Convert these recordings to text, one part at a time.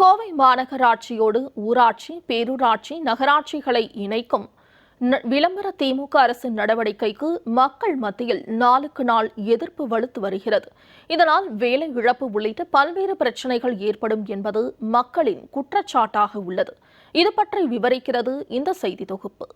கோவை மாநகராட்சியோடு ஊராட்சி பேரூராட்சி நகராட்சிகளை இணைக்கும் ந- விளம்பர திமுக அரசின் நடவடிக்கைக்கு மக்கள் மத்தியில் நாளுக்கு நாள் எதிர்ப்பு வலுத்து வருகிறது. இதனால் வேலை இழப்பு உள்ளிட்ட பல்வேறு பிரச்சினைகள் ஏற்படும் என்பது மக்களின் குற்றச்சாட்டாக உள்ளது. இது பற்றி விவரிக்கிறது இந்த செய்தி தொகுப்பு.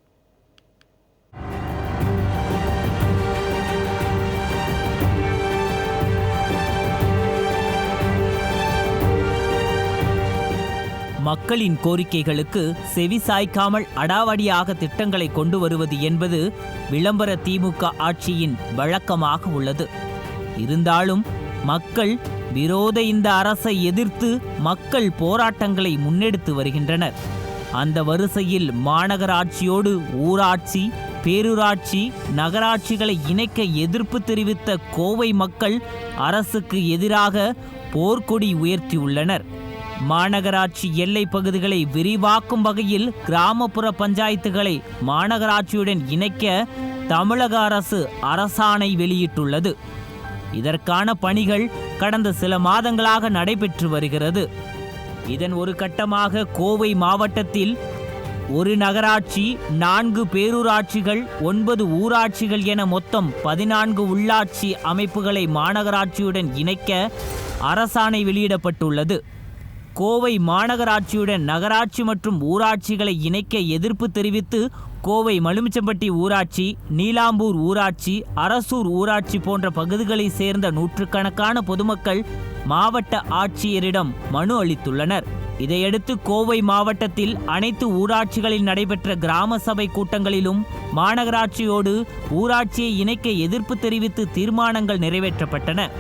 மக்களின் கோரிக்கைகளுக்கு செவி சாய்க்காமல் அடாவடியாக திட்டங்களை கொண்டு வருவது என்பது விளம்பர திமுக ஆட்சியின் வழக்கமாக உள்ளது. இருந்தாலும் மக்கள் விரோத இந்த அரசை எதிர்த்து மக்கள் போராட்டங்களை முன்னெடுத்து வருகின்றனர். அந்த வரிசையில் மாநகராட்சியோடு ஊராட்சி பேரூராட்சி நகராட்சிகளை இணைக்க எதிர்ப்பு தெரிவித்த கோவை மக்கள் அரசுக்கு எதிராக போர்க்கொடி உயர்த்தியுள்ளனர். மாநகராட்சி எல்லை பகுதிகளை விரிவாக்கும் வகையில் கிராமப்புற பஞ்சாயத்துகளை மாநகராட்சியுடன் இணைக்க தமிழக அரசு அரசாணை வெளியிட்டுள்ளது. இதற்கான பணிகள் கடந்த சில மாதங்களாக நடைபெற்று வருகிறது. இதன் ஒரு கட்டமாக கோவை மாவட்டத்தில் ஒரு நகராட்சி நான்கு பேரூராட்சிகள் ஒன்பது ஊராட்சிகள் என மொத்தம் பதினான்கு உள்ளாட்சி அமைப்புகளை மாநகராட்சியுடன் இணைக்க அரசாணை வெளியிடப்பட்டுள்ளது. கோவை மாநகராட்சியுடன் நகராட்சி மற்றும் ஊராட்சிகளை இணைக்க எதிர்ப்பு தெரிவித்து கோவை மலுமிச்சம்பட்டி ஊராட்சி நீலாம்பூர் ஊராட்சி அரசூர் ஊராட்சி போன்ற பகுதிகளைச் சேர்ந்த நூற்றுக்கணக்கான பொதுமக்கள் மாவட்ட ஆட்சியரிடம் மனு அளித்துள்ளனர். இதையடுத்து கோவை மாவட்டத்தில் அனைத்து ஊராட்சிகளில் நடைபெற்ற கிராம சபை கூட்டங்களிலும் மாநகராட்சியோடு ஊராட்சியை இணைக்க எதிர்ப்பு தெரிவித்து தீர்மானங்கள் நிறைவேற்றப்பட்டன.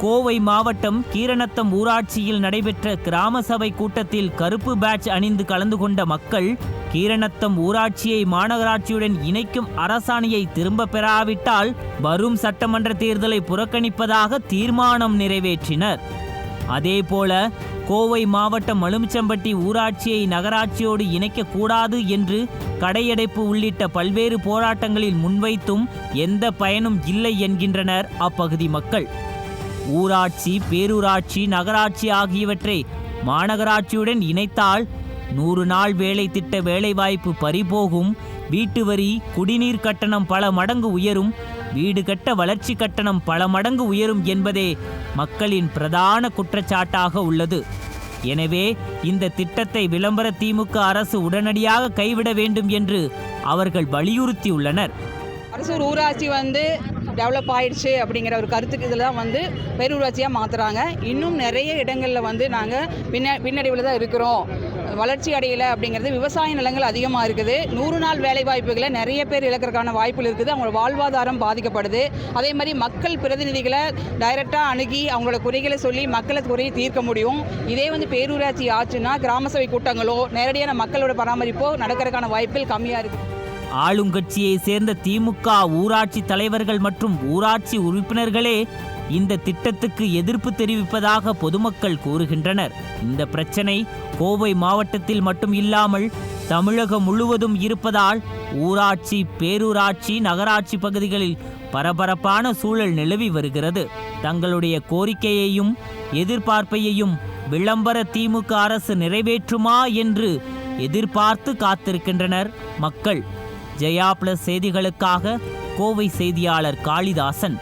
கோவை மாவட்டம் கீரணத்தம் ஊராட்சியில் நடைபெற்ற கிராம சபை கூட்டத்தில் கருப்பு பேட்ச் அணிந்து கலந்து கொண்ட மக்கள் கீரணத்தம் ஊராட்சியை மாநகராட்சியுடன் இணைக்கும் அரசாணையை திரும்ப பெறாவிட்டால் வரும் சட்டமன்ற தேர்தலை புறக்கணிப்பதாக தீர்மானம் நிறைவேற்றினர். அதேபோல கோவை மாவட்டம் மலுமிச்சம்பட்டி ஊராட்சியை நகராட்சியோடு இணைக்கக்கூடாது என்று கடையடைப்பு உள்ளிட்ட பல்வேறு போராட்டங்களில் முன்வைத்தும் எந்த பயனும் இல்லை என்கின்றனர் அப்பகுதி மக்கள். ஊராட்சி பேரூராட்சி நகராட்சி ஆகியவற்றை மாநகராட்சியுடன் இணைத்தால் நூறு நாள் வேலை திட்ட வேலைவாய்ப்பு பறிபோகும். வீட்டு வரி குடிநீர் கட்டணம் பல மடங்கு உயரும். வீடு கட்ட வளர்ச்சி கட்டணம் பல மடங்கு உயரும் என்பதே மக்களின் பிரதான குற்றச்சாட்டாக உள்ளது. எனவே இந்த திட்டத்தை விளம்பர திமுக அரசு உடனடியாக கைவிட வேண்டும் என்று அவர்கள் வலியுறுத்தியுள்ளனர். அரசூர் ஊராட்சி வந்து டெவலப் ஆயிடுச்சு அப்படிங்கிற ஒரு கருத்துக்கு இதில் தான் வந்து பேரூராட்சியாக மாற்றுறாங்க இன்னும் நிறைய இடங்களில் வந்து நாங்கள் பின்ன பின்னடைவில் தான் இருக்கிறோம். வளர்ச்சி அடையலை அப்படிங்கிறது விவசாய நிலங்கள் அதிகமாக இருக்குது. நூறு நாள் வேலை வாய்ப்புகளை நிறைய பேர் இழக்கிறதுக்கான வாய்ப்புகள் இருக்குது. அவங்களோட வாழ்வாதாரம் பாதிக்கப்படுது. அதே மாதிரி மக்கள் பிரதிநிதிகளை டைரெக்டாக அணுகி அவங்களோட குறைகளை சொல்லி மக்களை குறையை தீர்க்க முடியும். இதே வந்து பேரூராட்சி ஆச்சுன்னா கிராம சபை கூட்டங்களோ நேரடியான மக்களோட பராமரிப்போ நடக்கிறதுக்கான வாய்ப்புகள் கம்மியாக இருக்குது ஆளுங்கட்சியை சேர்ந்த திமுக ஊராட்சி தலைவர்கள் மற்றும் ஊராட்சி உறுப்பினர்களே இந்த திட்டத்துக்கு எதிர்ப்பு தெரிவிப்பதாக பொதுமக்கள் கூறுகின்றனர். இந்த பிரச்சனை கோவை மாவட்டத்தில் மட்டும் இல்லாமல் தமிழகம் முழுவதும் இருப்பதால் ஊராட்சி பேரூராட்சி நகராட்சி பகுதிகளில் பரபரப்பான சூழல் நிலவி வருகிறது. தங்களுடைய கோரிக்கையையும் எதிர்பார்ப்பையையும் விளம்பர திமுக அரசு நிறைவேற்றுமா என்று எதிர்பார்த்து காத்திருக்கின்றனர் மக்கள். ஜெயா பிளஸ் செய்திகளுக்காக கோவை செய்தியாளர் காளிதாசன்.